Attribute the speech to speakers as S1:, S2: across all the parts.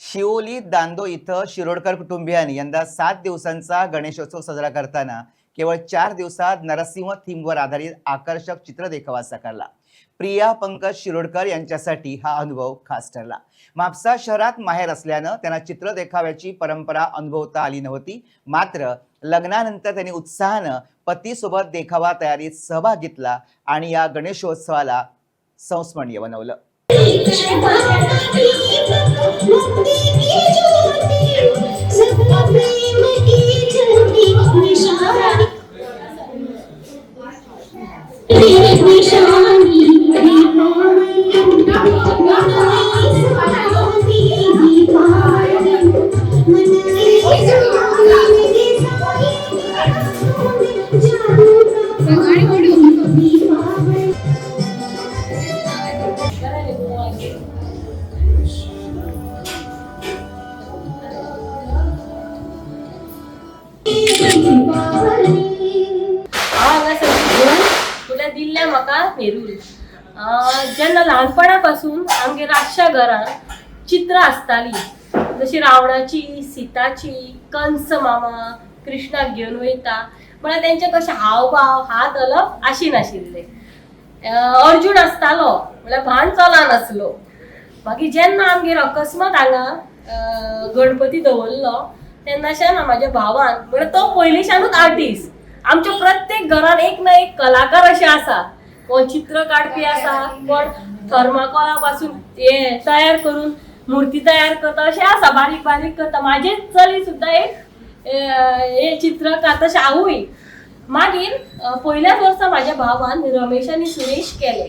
S1: शिवोली दांदो इथं शिरोडकर कुटुंबियांनी यंदा सात दिवसांचा गणेशोत्सव साजरा करताना केवळ चार दिवसात नरसिंह थीमवर आधारित आकर्षक चित्र देखावा साकारला. प्रिया पंकज शिरोडकर यांच्यासाठी हा अनुभव खास ठरला. म्हापसा शहरात माहेर असल्यानं त्यांना चित्र देखाव्याची परंपरा अनुभवता आली नव्हती. मात्र लग्नानंतर त्यांनी उत्साहानं पतीसोबत देखावा तयारीत सहभाग घेतला आणि या गणेशोत्सवाला संस्मरणीय बनवलं.
S2: हांव हांगा दिल्लें म्हाका नेरूल. जेन्ना ल्हानपणा पासून आमगे रातच्या घरान चित्रां आसतालीं जशी रावणाची सिताची कंस मामा कृष्णाक घेवन वयता म्हळ्यार तेंचे कशे हावभाव हात हलप आशिनाशिल्ले अर्जून आसतालो म्हळ्यार भान चलनासलो मागीर जेन्ना आमगेर अकस्मात हांगा गणपती दवरलो तेन्नाच्यान म्हाज्या भावान म्हळ्यार तो पयलींच्यानूच आर्टिस्ट आमच्या प्रत्येक घरात एक ना एक कलाकार असे आसा कोण चित्र काडपी आसा कोण थर्माकोला पासून हे तयार करून मुर्ती तयार करता अशें आसा बारीक बारीक करता म्हाजे चली सुद्दां एक हे चित्र तशें हांवूय मागीर पयल्याच वर्सा म्हाज्या भावान रमेश आनी सुरेश केले.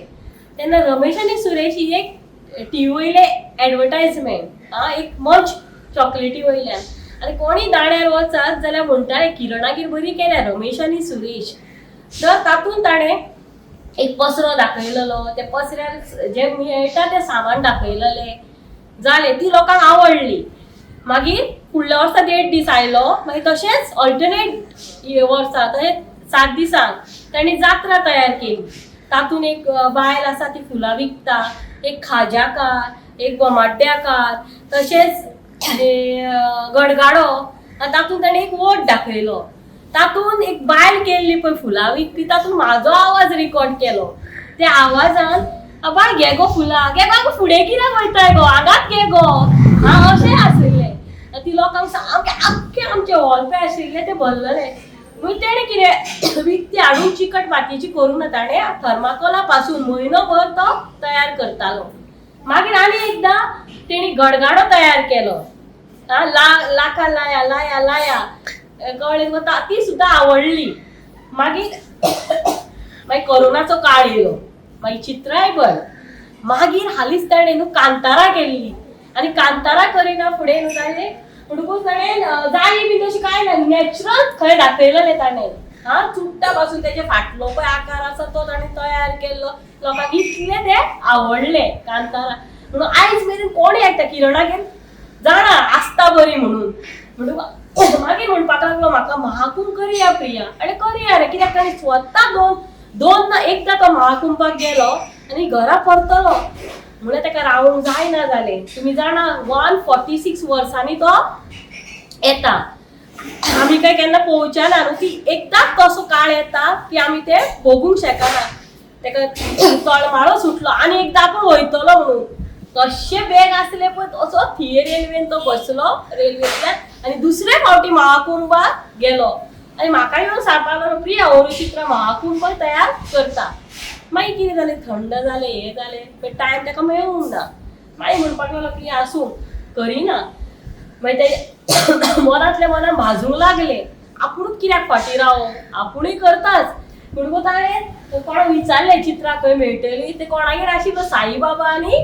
S2: तेन्ना रमेश आनी सुरेश ही एक टी वयले एडवर्टायजमेंट आ एक मच चॉकलेटी वयल्यान आनी कोणी दाण्यार वचात जाल्यार म्हणटाले किरणागीर बरी केल्या रमेश आनी सुरेश. तर तातूंत ताणें एक पसरो दाखयलेलो त्या पसऱ्यार जे मेळटा तें सामान दाखयलेलें जालें ती लोकांक आवडली. मागीर फुडल्या वर्सा देड दीस आयलो मागीर तशेंच ऑल्टरनेट वर्सा थंय सात दिसांक ताणी जात्रा तयार केली. तातूंत एक बायल आसा ती फुलां विकता एक खाज्याकार एक गोमाड्याकार तशेंच गडगाडो तातूंत ताणें एक वोट दाखयलो. तातूंत एक बायल केल्ली पळय फुलां विकपी तातूंत म्हाजो आवाज रिकॉर्ड केलो. त्या आवाजान बाय घे गो फुलां घे बाबा फुडें कित्याक वयताय गो आगात घे गो. हांव अशें आशिल्लें. ती लोकांक सामकें आख्खें आमचें हॉलपे आशिल्लें तें भरलेलें मागीर तेणें कितें विकती हाडून चिकट मातयेची करून ताणें? थर्माकोला पासून म्हयनोभर तो तयार करतालो. मागीर आनी एकदां तेणी गडगाडो तयार केलो. आ, ला लाका लाया लाया लाया. कळ्ळें वता ती सुद्दां आवडली. मागीर मागीर कोरोनाचो काळ येयलो मागीर चित्राय बंद मागीर हालींच ताणें न्हू कांतारा केल्ली. आनी कांतारा करिना फुडें न्हू जालें म्हणटकूच ताणें जाय जाळी बी तशी कांय ना नॅचरल खंय दाखयलेलें ताणें हा चुट्टा पासून तेजे फाटलो पळय आकार आसा तो ताणें तयार केल्लो लोकांक इतलें तें आवडलें कांतारा. म्हणून आयज मेरेन कोण किरणा किरणागेर जाणा आसता बरी म्हणून. म्हणून मागीर म्हणपाक लागलो म्हाका महाकुंभ करया प्रिया. आनी करया रे कित्याक ताणें स्वता दोन दोन ना एकदां तो महाकुंभाक गेलो आनी घरा परतलो. म्हळ्यार ताका रावूंक जायना जालें तुमी जाणा वन फॉर्टी सिक्स वर्सांनी तो येता. आम्ही काय केन्ना पोहोचणार की न्हू ती एकदांच कसो काळ येता की आमी ते भोगूंक शकना तेका तळमाळो सुटलो आनी एकदां आपण वयतलो म्हणून. तशे बॅग आसले पळय असो थिये रेल्वेन तो बसलो रेल्वेंतल्यान आनी दुसरे फावटी महाकुंभाक गेलो. आनी म्हाका येवन सांगपाक लागलो प्रिया ओरुचित्रा महाकुंभ तयार करता. मागीर कितें जालें थंड जालें हें जालें टायम ताका मेळूंक ना. मागीर म्हणपाक लागलो प्रिया आसूं करिना. म्हणजे मागीर ते मनांतल्या मनान भाजूंक लागले. आपुणूच कित्याक फाटीं राव आपुणूय करताच. म्हणून ताणें कोणाक विचारलें चित्रां खंय मेळटली ते कोणागेर आशिल्लो साईबाबा आनी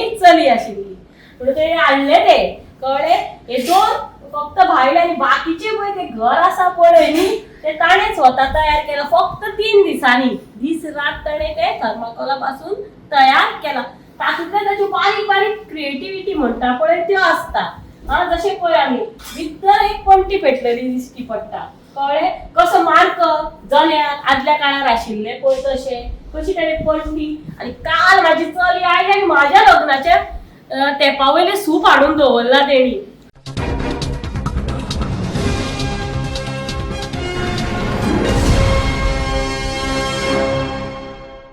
S2: एक चली आशिल्ली म्हणून ते हाडले ते. कळ्ळें हे दोन फक्त भायले आनी बाकीचे पळय ते घर आसा पळय न्ही ते ताणें स्वता तयार केला. फक्त तीन दिसांनी. दीस रात ताणें ते थर्माकोला पासून तयार केला. तातूंतले ताच्यो बारीक बारीक क्रिएटिविटी म्हणटा पळय त्यो आसता हा जशें पळय आमी भितर एक पंटी पेटलेली दिश्टी पडटा कळ्ळें कसो मार्क? जल्याक आदल्या काळार आशिल्ले पळय तशे कशी ताणें पंटी आनी काल म्हाजी चली आयली आनी म्हाज्या लग्नाच्या तेंपावयलें सूप हाडून दवरला तेणी